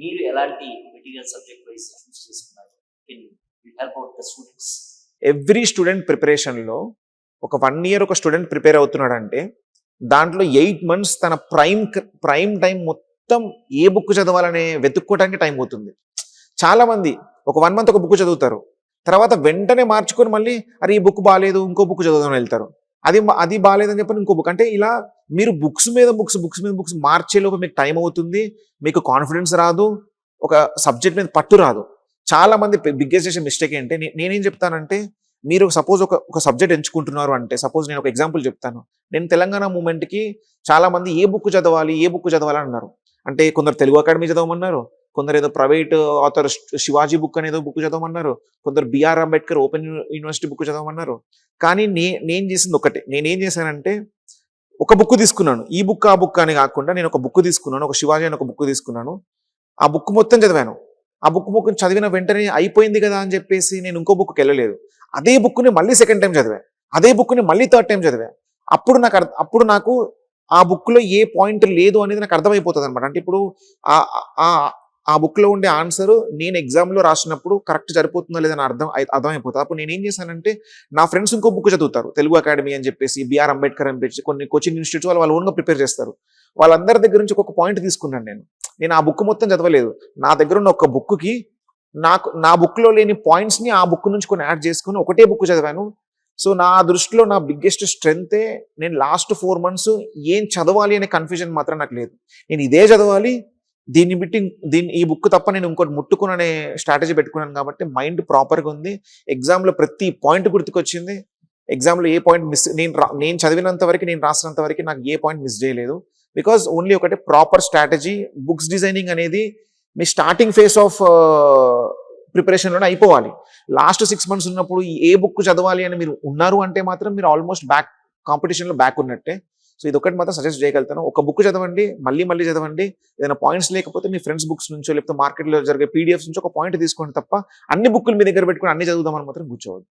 మీరు ఎలాంటి material subject wise choose చేసుకున్నారు? Can you help out the students every student ప్రిపరేషన్లో ఒక వన్ ఇయర్ ఒక స్టూడెంట్ ప్రిపేర్ అవుతున్నాడంటే దాంట్లో ఎయిట్ మంత్స్ తన ప్రైమ్ ప్రైమ్ టైం మొత్తం ఏ బుక్ చదవాలనే వెతుక్కోవడానికి టైం అవుతుంది చాలా మంది ఒక వన్ మంత్ ఒక బుక్ చదువుతారు. తర్వాత వెంటనే మార్చుకొని మళ్ళీ అరే ఈ బుక్ బాగాలేదు ఇంకో బుక్ చదువుదామని వెళ్తారు. అది అది బాగాలేదని చెప్పని ఇంకో బుక్ అంటే ఇలా మీరు బుక్స్ మీద బుక్స్ బుక్స్ మీద బుక్స్ మార్చేలోపు మీకు టైం అవుతుంది మీకు కాన్ఫిడెన్స్ రాదు ఒక సబ్జెక్ట్ మీద పట్టు రాదు. చాలా మంది బిగ్గెస్ట్ చేసే మిస్టేక్ ఏంటి? నేనేం చెప్తానంటే మీరు సపోజ్ ఒక ఒక సబ్జెక్ట్ ఎంచుకుంటున్నారు అంటే సపోజ్ నేను ఒక ఎగ్జాంపుల్ చెప్తాను. నేను తెలంగాణ మూమెంట్కి చాలామంది ఏ బుక్ చదవాలి ఏ బుక్ చదవాలి అన్నారు. అంటే కొందరు తెలుగు అకాడమీ చదవమన్నారు కొందరు ఏదో ప్రైవేట్ ఆథర్ శివాజీ బుక్ అనేదో బుక్ చదవమన్నారు. కొందరు BR Ambedkar open university book చదవమన్నారు. కానీ నే నేను చేసింది ఒకటే. నేనేం చేశానంటే ఒక బుక్ తీసుకున్నాను. ఈ బుక్ ఆ బుక్ అని కాకుండా నేను ఒక బుక్ తీసుకున్నాను. ఒక శివాజీ అని ఒక బుక్ తీసుకున్నాను. ఆ బుక్ మొత్తం చదివాను. ఆ బుక్ బుక్ చదివిన వెంటనే అయిపోయింది కదా అని చెప్పేసి నేను ఇంకో బుక్కి వెళ్ళలేదు. అదే బుక్ని మళ్ళీ సెకండ్ టైం చదివా అదే బుక్ని మళ్ళీ థర్డ్ టైం చదివా అప్పుడు నాకు అర్థ- అప్పుడు నాకు ఆ బుక్లో ఏ పాయింట్ లేదు అనేది నాకు అర్థమైపోతుంది అనమాట అంటే ఇప్పుడు ఆ బుక్లో ఉండే ఆన్సర్ నేను ఎగ్జామ్లో రాసినప్పుడు కరెక్ట్ సరిపోతుందో లేదని అర్థం అర్థమైపోతుంది. అప్పుడు నేను ఏం చేశానంటే నా ఫ్రెండ్స్ ఇంకో బుక్ చదువుతారు. తెలుగు అకాడమీ అని చెప్పేసి బిఆర్ అంబేద్కర్ అని చెప్పేసి కొన్ని కోచింగ్ ఇన్స్టిట్యూట్స్ వాళ్ళు వాళ్ళు ఓన్గా ప్రిపేర్ చేస్తారు. వాళ్ళందరి దగ్గర నుంచి ఒక పాయింట్ తీసుకున్నాను నేను. నేను ఆ బుక్ మొత్తం చదవలేదు. నా దగ్గర ఉన్న ఒక బుక్కి నాకు నా బుక్లో లేని పాయింట్స్ని ఆ బుక్ నుంచి కొన్ని యాడ్ చేసుకుని ఒకటే బుక్ చదివాను. సో నా దృష్టిలో నా బిగ్గెస్ట్ స్ట్రెంగ్తే నేను లాస్ట్ ఫోర్ మంత్స్ ఏం చదవాలి అనే కన్ఫ్యూజన్ మాత్రం నాకు లేదు. నేను ఇదే చదవాలి దీన్ని బిట్టి దీన్ని ఈ బుక్ తప్ప నేను ఇంకోటి ముట్టుకుననే స్ట్రాటజీ పెట్టుకున్నాను కాబట్టి మైండ్ ప్రాపర్గా ఉంది. ఎగ్జామ్లో ప్రతి పాయింట్ గుర్తుకొచ్చింది. ఎగ్జామ్లో ఏ పాయింట్ మిస్ నేను రా- నేను చదివినంత వరకు నేను రాసినంత వరకు నాకు ఏ పాయింట్ మిస్ చేయలేదు. బికాజ్ ఓన్లీ ఒకటి ప్రాపర్ స్ట్రాటజీ బుక్స్ డిజైనింగ్ అనేది మీ స్టార్టింగ్ ఫేస్ ఆఫ్ ప్రిపరేషన్లోనే అయిపోవాలి. లాస్ట్ సిక్స్ మంత్స్ ఉన్నప్పుడు ఏ బుక్ చదవాలి అని మీరు ఉన్నారు అంటే మాత్రం మీరు ఆల్మోస్ట్ బ్యాక్ కాంపిటీషన్లో బ్యాక్ ఉన్నట్టే. సో ఇది ఒకటి మాత్రం సజెస్ట్ చేయగలుగుతాను. ఒక బుక్ చదవండి మళ్ళీ మళ్ళీ చదవండి. ఏదైనా పాయింట్స్ లేకపోతే మీ ఫ్రెండ్స్ బుక్స్ నుంచో లేకపోతే మార్కెట్లో జరిగే పీడిఎఫ్స్ నుంచి ఒక పాయింట్ తీసుకోండి తప్ప అన్ని బుక్లు మీ దగ్గర పెట్టుకుని అన్ని చదువుదామని మాత్రం కూర్చోవద్దు.